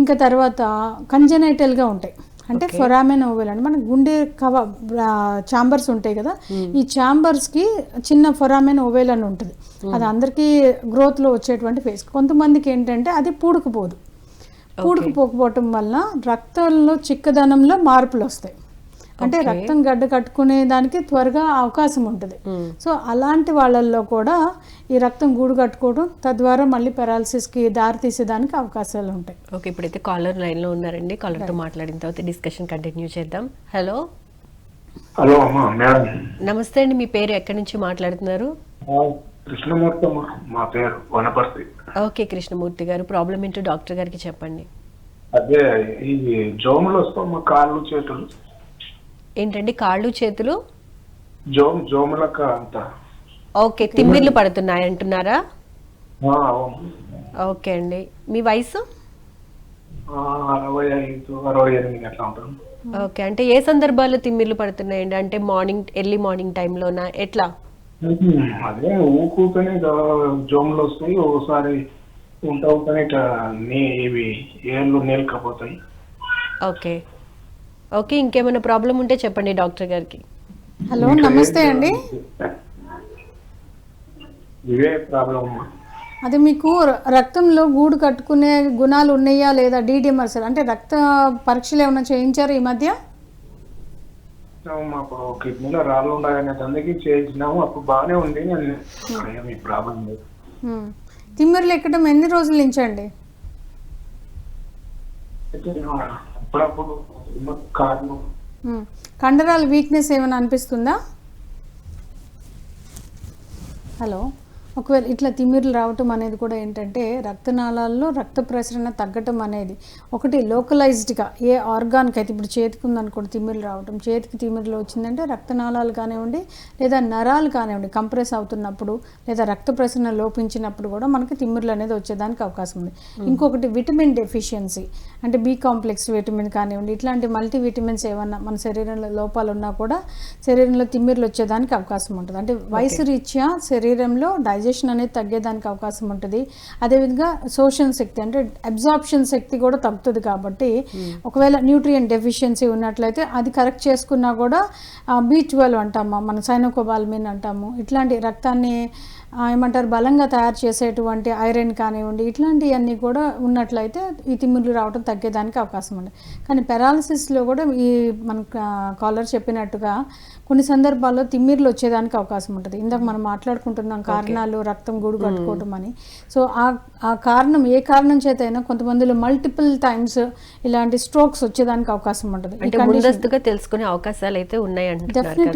ఇంకా తర్వాత కంజనైటల్గా ఉంటాయి. అంటే ఫొరామెన్ ఓవెల్ అంటే మన గుండె కవ చాంబర్స్ ఉంటాయి కదా ఈ చాంబర్స్కి చిన్న ఫొరామెన్ ఓవెల్ అని ఉంటుంది. అది అందరికీ గ్రోత్లో వచ్చేటువంటి ఫేస్. కొంతమందికి ఏంటంటే అది పూడుకుపోదు. పూడుకుపోకపోవటం వల్ల రక్తంలో చిక్కదనంలో మార్పులు వస్తాయి. అంటే రక్తం గడ్డ కట్టుకునే దానికి త్వరగా అవకాశం ఉంటుంది. సో అలాంటి వాళ్ళల్లో కూడా ఈ రక్తం గూడు కట్టుకోవడం తద్వారా మళ్ళీ పెరాలసిస్కి దారి తీసేదానికి అవకాశాలు ఉంటాయి. ఓకే ఇప్పుడైతే కాలర్ లైన్లో ఉన్నారండి. కాలర్తో మాట్లాడిన తర్వాత డిస్కషన్ కంటిన్యూ చేద్దాం. హలో హలో మేడం నమస్తే అండి మీ పేరు ఎక్కడి నుంచి మాట్లాడుతున్నారు? కృష్ణమూర్తి మా పేరు వనపర్తి. ఓకే కృష్ణమూర్తి గారు ప్రాబ్లం ఏంటో డాక్టర్ గారికి చెప్పండి. అదే ఈ జోములు వస్తామా కాళ్ళు చేతులు. ఏంటండి? కాళ్ళు చేతులు? ఓకే తిమ్మిర్లు పడుతున్నాయి అంటున్నారా. ఓకే అండి. మీ వయసు? ఓకే అంటే ఏ సందర్భాల్లో తిమ్మిర్లు పడుతున్నాయండి? అంటే మార్నింగ్ ఎర్లీ మార్నింగ్ టైంలోనా? ఎట్లా? అదే జోములు వస్తాయి. ఒకసారి ఉంటా ఉంటానే ఇట్లా నీ ఇవి ఏళ్ళు ఓకే. ఓకే ఇంకేమైనా ప్రాబ్లం ఉంటే చెప్పండి డాక్టర్ గారికి. హలో నమస్తే అండి. ఇవే ప్రాబ్లం అమ్మా. అది మీకు రక్తంలో గూడు కట్టుకునే గుణాలు ఉన్నాయా లేదా డీడీఎంఆర్ సార్? అంటే రక్త పరీక్షలు ఏమైనా చేయించారు ఈ మధ్య? మాకు కిడ్నీలో రాళ్ళు అందుకే చేయించినాము అప్పుడు బాగానే ఉంది. ప్రాబ్లం లేదు. తిమ్మిర్లు ఎక్కడం ఎన్ని రోజుల నుంచి అండి అప్పుడప్పుడు కండరాల వీక్నెస్ ఏమైనా అనిపిస్తుందా? హలో ఒకవేళ ఇట్లా తిమ్మిర్లు రావటం అనేది కూడా ఏంటంటే రక్తనాళాల్లో రక్త ప్రసరణ తగ్గటం అనేది ఒకటి లోకలైజ్డ్గా ఏ ఆర్గాన్కి అయితే ఇప్పుడు చేతికి ఉందనుకోండి తిమ్మిర్లు రావటం చేతికి తిమ్మిర్లు వచ్చిందంటే రక్తనాళాలు కానివ్వండి లేదా నరాలు కానివ్వండి కంప్రెస్ అవుతున్నప్పుడు లేదా రక్త ప్రసరణ లోపించినప్పుడు కూడా మనకి తిమ్మిర్లు అనేది వచ్చేదానికి అవకాశం ఉంది. ఇంకొకటి విటమిన్ డెఫిషియన్సీ అంటే బి కాంప్లెక్స్ విటమిన్ కానివ్వండి ఇట్లాంటి మల్టీ విటమిన్స్ ఏమన్నా మన శరీరంలో లోపాలు ఉన్నా కూడా శరీరంలో తిమ్మిర్లు వచ్చేదానికి అవకాశం ఉంటుంది. అంటే వయసు రీత్యా శరీరంలో డైజెషన్ అనేది తగ్గేదానికి అవకాశం ఉంటుంది. అదేవిధంగా శోషణ శక్తి అంటే అబ్జార్ప్షన్ శక్తి కూడా తగ్గుతుంది కాబట్టి ఒకవేళ న్యూట్రియం డెఫిషియన్సీ ఉన్నట్లయితే అది కరెక్ట్ చేసుకున్నా కూడా బీ ట్వెల్వ్ అంటాము మన సైనోకోబాల్మిన్ అంటాము ఇట్లాంటి రక్తాన్ని ఏమంటారు బలంగా తయారు చేసేటువంటి ఐరన్ కానివ్వండి ఇట్లాంటివన్నీ కూడా ఉన్నట్లయితే ఈ తిమ్మిర్లు రావడం తగ్గేదానికి అవకాశం ఉంది. కానీ పెరాలసిస్లో కూడా ఈ మన కాలర్ చెప్పినట్టుగా కొన్ని సందర్భాల్లో తిమ్మిర్లు వచ్చేదానికి అవకాశం ఉంటుంది. ఇందాక మనం మాట్లాడుకుంటున్నాం కారణాలు రక్తం గూడు కట్టుకోవటం అని. సో ఆ ఆ కారణం ఏ కారణం చేత అయినా కొంతమందిలో మల్టిపుల్ టైమ్స్ ఇలాంటి స్ట్రోక్స్ వచ్చేదానికి అవకాశం ఉంటుంది. అంటే ముందస్తుగా తెలుసుకునే అవకాశాలు అయితే ఉన్నాయి అంటున్నారు Definitely. కదా.